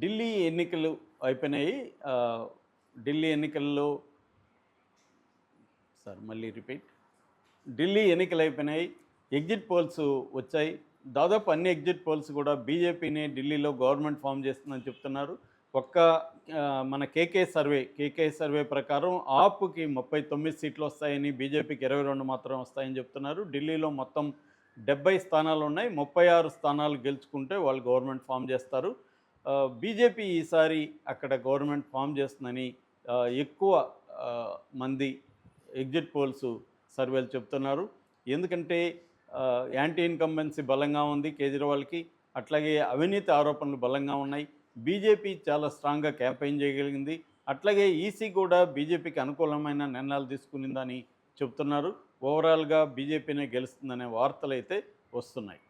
ఢిల్లీ ఎన్నికలు అయిపోయినాయి. ఢిల్లీ ఎన్నికల్లో సార్ మళ్ళీ రిపీట్. ఢిల్లీ ఎన్నికలు అయిపోయినాయి. ఎగ్జిట్ పోల్స్ వచ్చాయి. దాదాపు అన్ని ఎగ్జిట్ పోల్స్ కూడా బీజేపీని ఢిల్లీలో గవర్నమెంట్ ఫామ్ చేస్తుందని చెప్తున్నారు. ఒక్క మన కేకే సర్వే కేకే సర్వే ప్రకారం ఆప్కి ముప్పై తొమ్మిది సీట్లు వస్తాయని బీజేపీకి ఇరవై రెండు మాత్రం వస్తాయని చెప్తున్నారు. ఢిల్లీలో మొత్తం డెబ్బై స్థానాలు ఉన్నాయి. ముప్పై ఆరు స్థానాలు గెలుచుకుంటే వాళ్ళు గవర్నమెంట్ ఫామ్ చేస్తారు. బీజేపీ ఈసారి అక్కడ గవర్నమెంట్ ఫామ్ చేస్తుందని ఎక్కువ మంది ఎగ్జిట్ పోల్స్ సర్వేలు చెప్తున్నారు. ఎందుకంటే యాంటీ ఇన్కంబెన్సీ బలంగా ఉంది కేజ్రీవాల్కి అట్లాగే అవినీతి ఆరోపణలు బలంగా ఉన్నాయి. బీజేపీ చాలా స్ట్రాంగ్గా క్యాంపెయిన్ చేయగలిగింది. అట్లాగే ఈసీ కూడా బీజేపీకి అనుకూలమైన నిర్ణయాలు తీసుకునిందని చెప్తున్నారు. ఓవరాల్గా బీజేపీనే గెలుస్తుందనే వార్తలు అయితే వస్తున్నాయి.